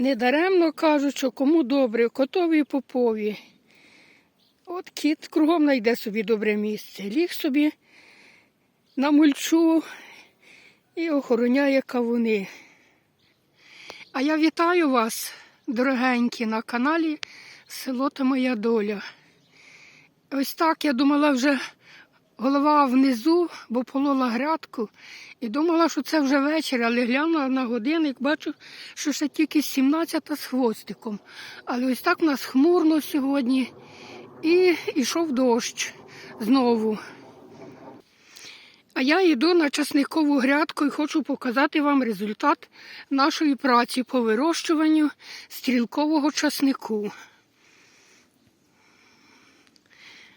Недаремно кажуть, що кому добре, котові і попові. От кіт кругом знайде собі добре місце. Ліг собі на мульчу і охороняє кавуни. А я вітаю вас, дорогенькі, на каналі Село та моя доля. Ось так я думала вже голова внизу, бо полола грядку. І думала, що це вже вечір, але глянула на годинник, бачу, що ще тільки 17 з хвостиком. Але ось так у нас хмурно сьогодні. І йшов дощ знову. А я йду на часникову грядку і хочу показати вам результат нашої праці по вирощуванню стрілкового часнику.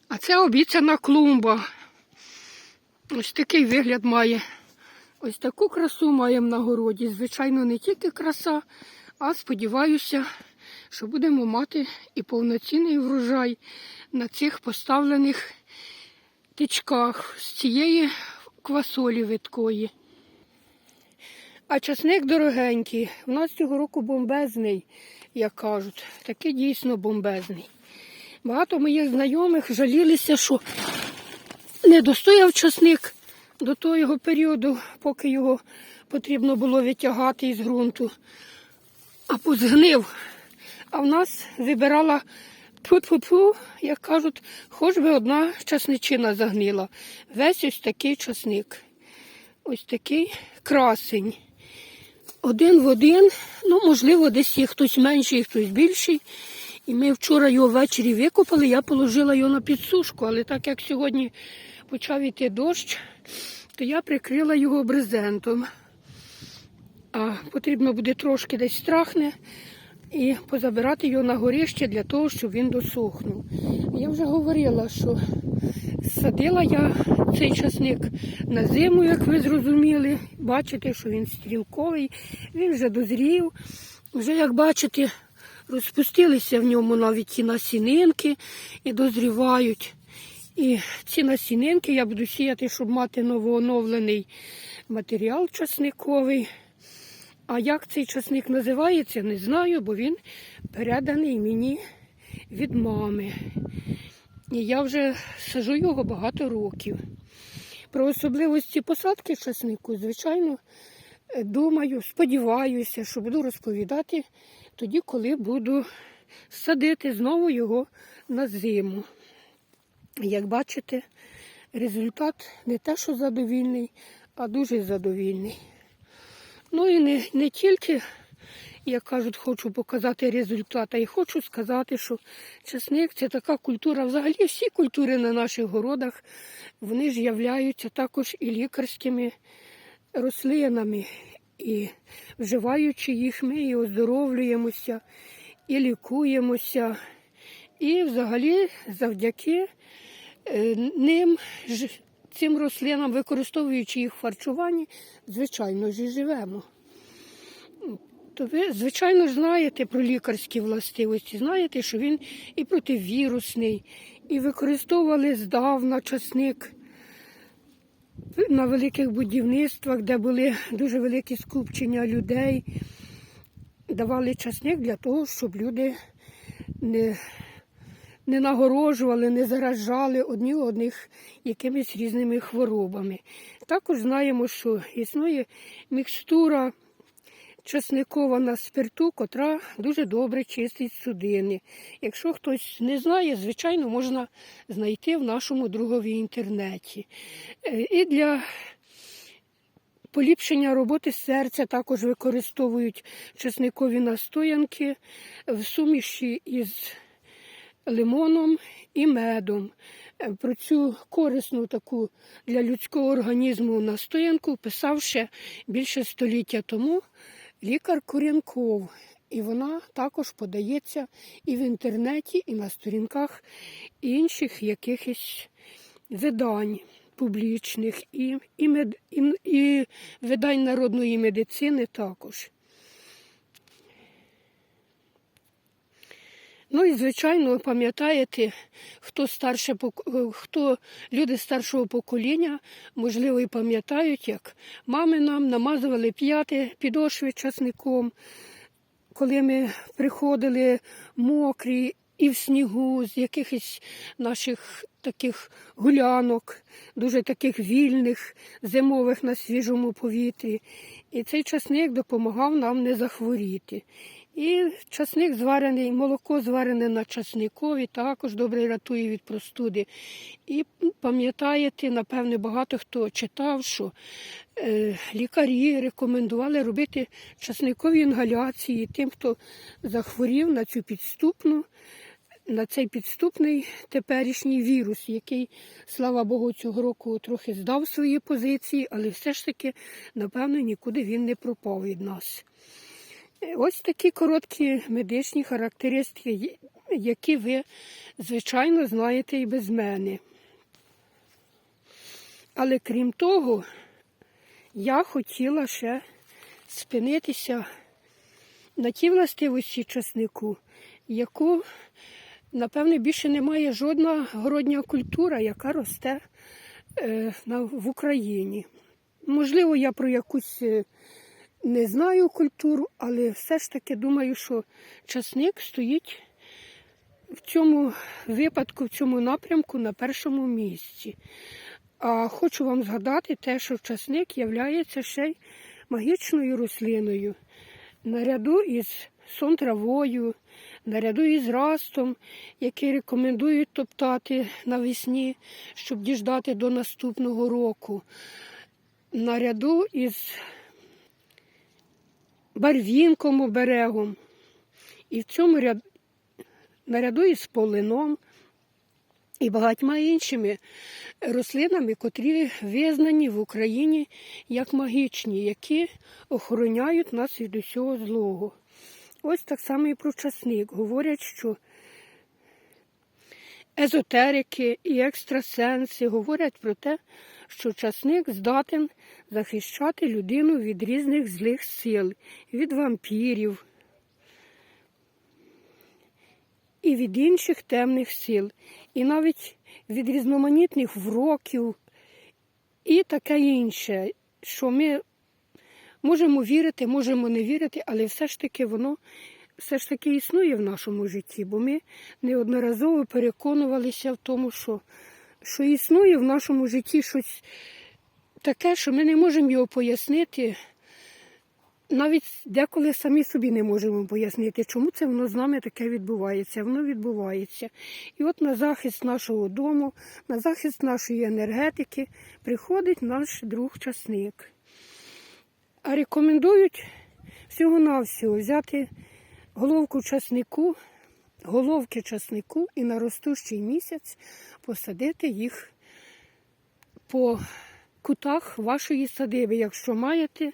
А це обіцяна клумба. Ось такий вигляд має. Ось таку красу маємо на городі. Звичайно, не тільки краса, а сподіваюся, що будемо мати і повноцінний врожай на цих поставлених тичках з цієї квасолі видкої. А часник дорогенький. У нас цього року бомбезний, як кажуть. Такий дійсно бомбезний. Багато моїх знайомих жалілися, що не достояв часник до того періоду, поки його потрібно було витягати із ґрунту, а позгнив. А в нас вибирала тьфу-тьфу-тьфу, як кажуть, хоч би одна часничина загнила. Весь ось такий часник. Ось такий красень. Один в один, ну, можливо, десь є хтось менший, хтось більший. І ми вчора його ввечері викопали, я положила його на підсушку, але так як сьогодні почав іти дощ, то я прикрила його брезентом. А потрібно буде трошки десь страхне і позабирати його на горище для того, щоб він досохнув. Я вже говорила, що садила я цей часник на зиму, як ви зрозуміли. Бачите, що він стрілковий, він вже дозрів. Вже, як бачите, розпустилися в ньому навіть ті насінинки і дозрівають. І ці насінинки я буду сіяти, щоб мати новооновлений матеріал часниковий. А як цей часник називається, не знаю, бо він переданий мені від мами. І я вже сажу його багато років. Про особливості посадки часнику, звичайно, думаю, сподіваюся, що буду розповідати тоді, коли буду садити знову його на зиму. Як бачите, результат не те, що задовільний, а дуже задовільний. Ну і не, не тільки, як кажуть, хочу показати результат, а й хочу сказати, що чесник це така культура. Взагалі всі культури на наших городах, вони ж являються також і лікарськими рослинами. І вживаючи їх, ми і оздоровлюємося, і лікуємося. І взагалі завдяки е, ним, цим рослинам, використовуючи їх в харчуванні, звичайно ж і живемо. То ви, звичайно знаєте про лікарські властивості, знаєте, що він і противірусний, і використовували здавна часник на великих будівництвах, де були дуже великі скупчення людей. Давали часник для того, щоб люди не, не нагорожували, не заражали одні одних якимись різними хворобами. Також знаємо, що існує мікстура часникова на спирту, котра дуже добре чистить судини. Якщо хтось не знає, звичайно, можна знайти в нашому другові інтернеті. Е, І для поліпшення роботи серця також використовують чесникові настоянки в суміші із лимоном і медом. Е, Про цю корисну таку для людського організму настоянку писав ще більше століття тому лікар Куренков. І вона також подається і в інтернеті, і на сторінках інших якихось видань публічних, і, і, мед, і, і видань народної медицини також. Ну і звичайно, ви пам'ятаєте, хто старше е, хто люди старшого покоління, можливо, і пам'ятають, як мами нам намазували п'яти підошви часником, коли ми приходили мокрі і в снігу з якихось наших таких гулянок, дуже таких вільних, зимових на свіжому повітрі. І цей часник допомагав нам не захворіти. І часник зварений, молоко зварене на часникові, також добре рятує від простуди. І пам'ятаєте, напевне, багато хто читав, що е, лікарі рекомендували робити часникові інгаляції тим, хто захворів на цю підступну, на цей підступний теперішній вірус, який, слава Богу, цього року трохи здав свої позиції, але все ж таки, напевно, нікуди він не пропав від нас. Ось такі короткі медичні характеристики, які ви, звичайно, знаєте і без мене. Але крім того, я хотіла ще спинитися на тій властивості часнику, яку, напевне, більше немає жодна городня культура, яка росте е, в Україні. Можливо, я про якусь е, не знаю культуру, але все ж таки думаю, що часник стоїть в цьому випадку, в цьому напрямку на першому місці. А хочу вам згадати те, що часник є ще й магічною рослиною. Наряду із сон-травою, наряду із растом, який рекомендують топтати навесні, щоб діждати до наступного року. Наряду із барвінком оберегом. І в цьому ряд... наряду із полином і багатьма іншими рослинами, котрі визнані в Україні як магічні, які охороняють нас від усього злого. Ось так само і про часник. Говорять, що езотерики і екстрасенси говорять про те, що часник здатен захищати людину від різних злих сил, від вампірів і від інших темних сил, і навіть від різноманітних вроків і таке інше, що ми можемо вірити, можемо не вірити, але все ж таки воно все ж таки існує в нашому житті, бо ми неодноразово переконувалися в тому, що, що існує в нашому житті щось таке, що ми не можемо його пояснити. Навіть деколи самі собі не можемо пояснити, чому це воно з нами таке відбувається. Воно відбувається. І от на захист нашого дому, на захист нашої енергетики приходить наш друг часник. А рекомендують всього-навсього взяти головку часнику, головки часнику і на ростущий місяць посадити їх по кутах вашої садиби, якщо маєте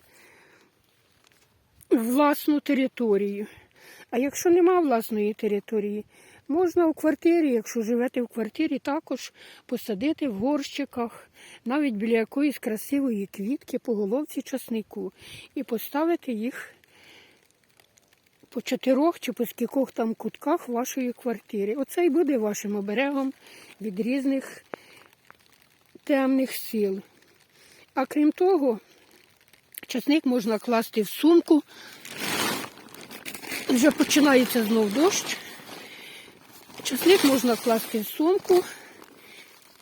власну територію. А якщо нема власної території, можна у квартирі, якщо живете в квартирі, також посадити в горщиках, навіть біля якоїсь красивої квітки по головці часнику і поставити їх по чотирьох чи по скількох там кутках вашої квартири. Оце і буде вашим оберегом від різних темних сил. А крім того, часник можна класти в сумку. Вже починається знов дощ. Часник можна класти в сумку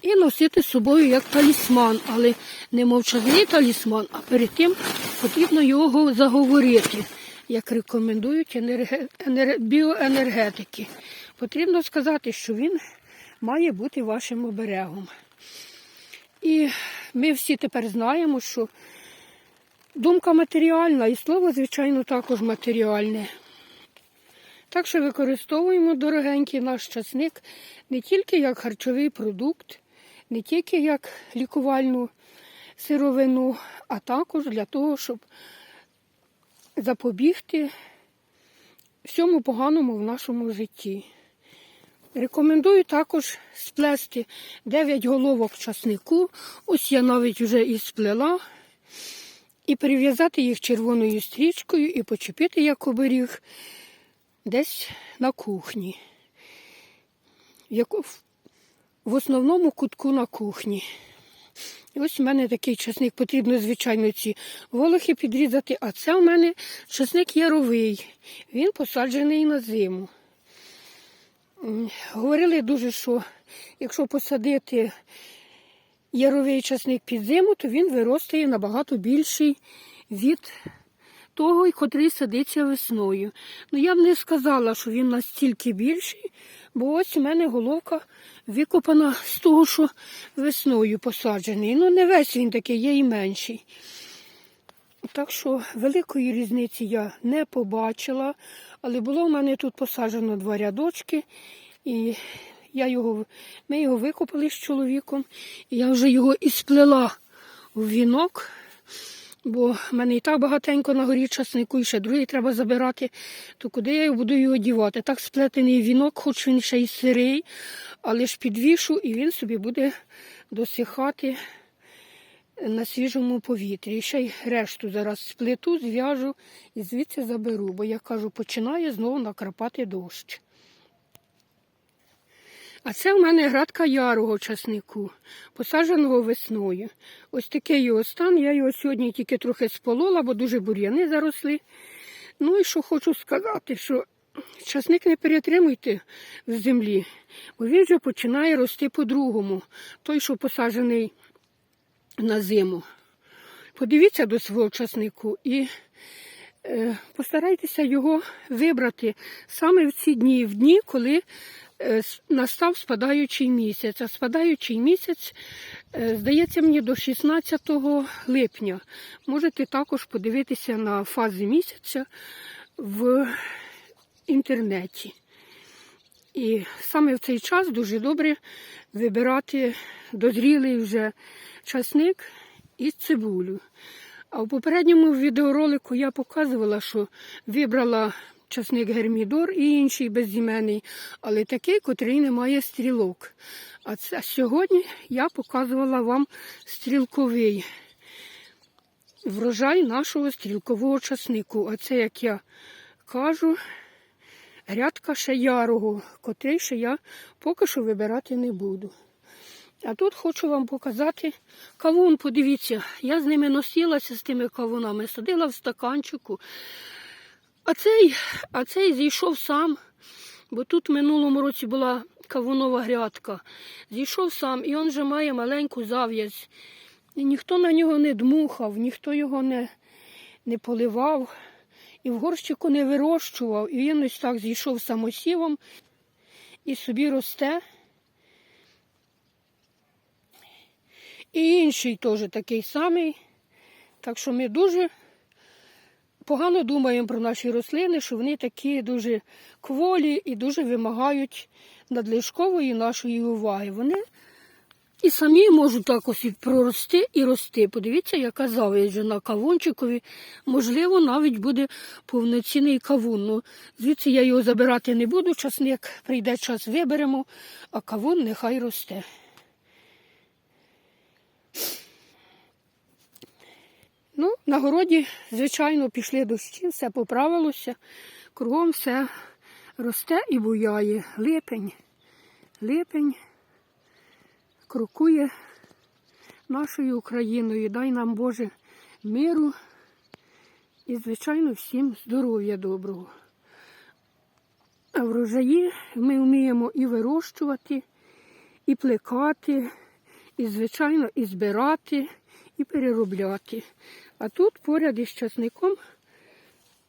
і носити з собою як талісман, але не мовчазний талісман, а перед тим потрібно його заговорити, як рекомендують енерге... енер... біоенергетики. Потрібно сказати, що він має бути вашим оберегом. І ми всі тепер знаємо, що думка матеріальна і слово, звичайно, також матеріальне. Так що використовуємо дорогенький наш часник не тільки як харчовий продукт, не тільки як лікувальну сировину, а також для того, щоб запобігти всьому поганому в нашому житті. Рекомендую також сплести 9 головок часнику. Ось я навіть вже і сплела. І прив'язати їх червоною стрічкою і почепити як оберіг десь на кухні. В, основному кутку на кухні. І ось у мене такий часник, потрібно, звичайно, ці волохи підрізати, а це у мене часник яровий. Він посаджений на зиму. Говорили дуже, що якщо посадити яровий часник під зиму, то він виростає набагато більший від того, котрий садиться весною. Ну я б не сказала, що він настільки більший, бо ось у мене головка викопана з того, що весною посаджений. Ну, не весь він такий, є і менший. Так що великої різниці я не побачила, але було в мене тут посаджено два рядочки, і я його, ми його викопали з чоловіком, і я вже його і сплела в вінок, бо в мене і так багатенько на горі часнику, і ще другий треба забирати, то куди я буду його дівати? Так сплетений вінок, хоч він ще й сирий, але ж підвішу, і він собі буде досихати на свіжому повітрі. І ще й решту зараз сплету, зв'яжу і звідси заберу, бо я кажу, починає знову накрапати дощ. А це в мене градка ярого часнику, посадженого весною. Ось такий його стан. Я його сьогодні тільки трохи сполола, бо дуже бур'яни заросли. Ну і що хочу сказати, що часник не перетримуйте в землі, бо він вже починає рости по-другому. Той, що посаджений на зиму. Подивіться до свого часнику і е, постарайтеся його вибрати саме в ці дні, в дні, коли настав спадаючий місяць. А спадаючий місяць, е, здається мені, до 16 липня. Можете також подивитися на фази місяця в інтернеті. І саме в цей час дуже добре вибирати дозрілий вже часник і цибулю. А в попередньому відеоролику я показувала, що вибрала часник гермідор і інший безіменний, але такий, котрий не має стрілок. А це сьогодні я показувала вам стрілковий врожай нашого стрілкового часнику. А це, як я кажу, грядка ще ярого, котрий ще я поки що вибирати не буду. А тут хочу вам показати кавун. Подивіться, я з ними носилася з тими кавунами, садила в стаканчику. А цей, а цей зійшов сам, бо тут в минулому році була кавунова грядка. Зійшов сам, і він вже має маленьку зав'язь. І ніхто на нього не дмухав, ніхто його не, не поливав, і в горщику не вирощував. І він ось так зійшов самосівом і собі росте. І інший теж такий самий. Так що ми дуже погано думаємо про наші рослини, що вони такі дуже кволі і дуже вимагають надлишкової нашої уваги. Вони і самі можуть так ось прорости і рости. Подивіться, яка зав'язь вже на кавунчикові. Можливо, навіть буде повноцінний кавун. Ну, звідси я його забирати не буду, часник прийде час, виберемо, а кавун нехай росте. Ну, на городі, звичайно, пішли дощі, все поправилося. Кругом все росте і буяє. Липень, липень крокує нашою Україною. Дай нам Боже миру і, звичайно, всім здоров'я доброго. А врожаї ми вміємо і вирощувати, і плекати, і, звичайно, і збирати, і переробляти. А тут поряд із часником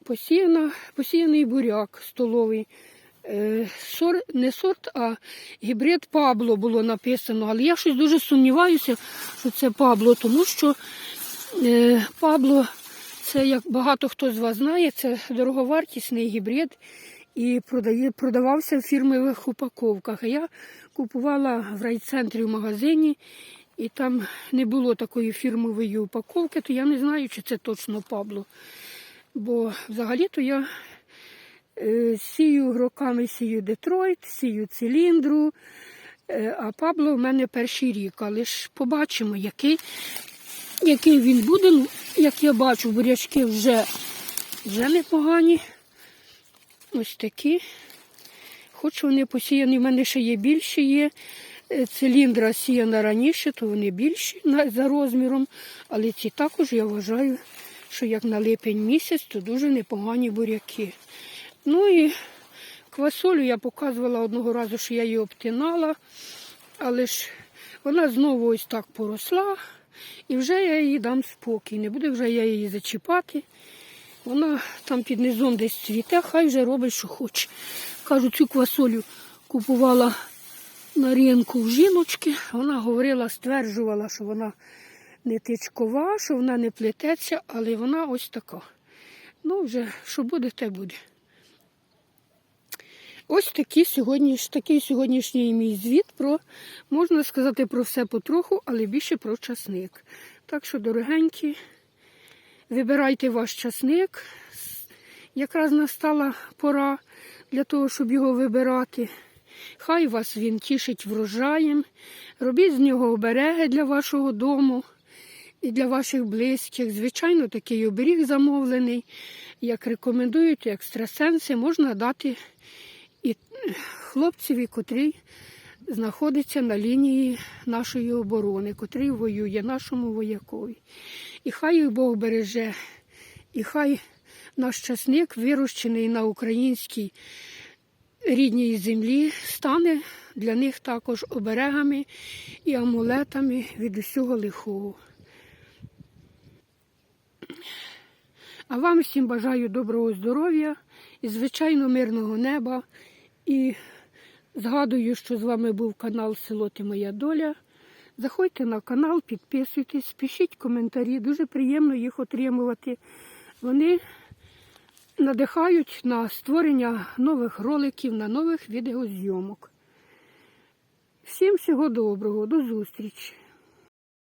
посіяна, посіяний буряк столовий. Е, сор, не сорт, а гібрид Пабло було написано. Але я щось дуже сумніваюся, що це Пабло, тому що е, Пабло, це, як багато хто з вас знає, це дороговартісний гібрид і продає, продавався в фірмових упаковках. А я купувала в райцентрі в магазині, і там не було такої фірмової упаковки, то я не знаю, чи це точно Пабло. Бо взагалі-то я е, сію роками сію Детройт, сію циліндру, е, а Пабло в мене перший рік. Але ж побачимо, який, який він буде. Ну, Як я бачу, бурячки вже, вже непогані. Ось такі. Хоч вони посіяні, в мене ще є більші є. Е, циліндра сіяна раніше, то вони більші за розміром. Але ці також я вважаю, що як на липень місяць, то дуже непогані буряки. Ну і квасолю я показувала одного разу, що я її обтинала, але ж вона знову ось так поросла, і вже я їй дам спокій. Не буде вже я її зачіпати. Вона там під низом десь цвіте, хай вже робить, що хоче. Кажу, цю квасолю купувала на ринку в жіночки. Вона говорила, стверджувала, що вона не тичкова, що вона не плететься, але вона ось така. Ну, вже що буде, те буде. Ось такі сьогодні, такий сьогоднішній мій звіт про, можна сказати, про все потроху, але більше про часник. Так що, дорогенькі, вибирайте ваш часник. Якраз настала пора для того, щоб його вибирати. Хай вас він тішить врожаєм. Робіть з нього обереги для вашого дому і для ваших близьких. Звичайно, такий оберіг замовлений. Як рекомендують екстрасенси, можна дати і хлопцеві, котрий знаходиться на лінії нашої оборони, котрий воює нашому воякові. І хай їх Бог береже, і хай наш часник, вирощений на українській рідній землі, стане для них також оберегами і амулетами від усього лихого. А вам всім бажаю доброго здоров'я і, звичайно, мирного неба. І згадую, що з вами був канал Село Ти Моя Доля. Заходьте на канал, підписуйтесь, пишіть коментарі. Дуже приємно їх отримувати. Вони надихають на створення нових роликів, на нових відеозйомок. Всім всього доброго, до зустрічі!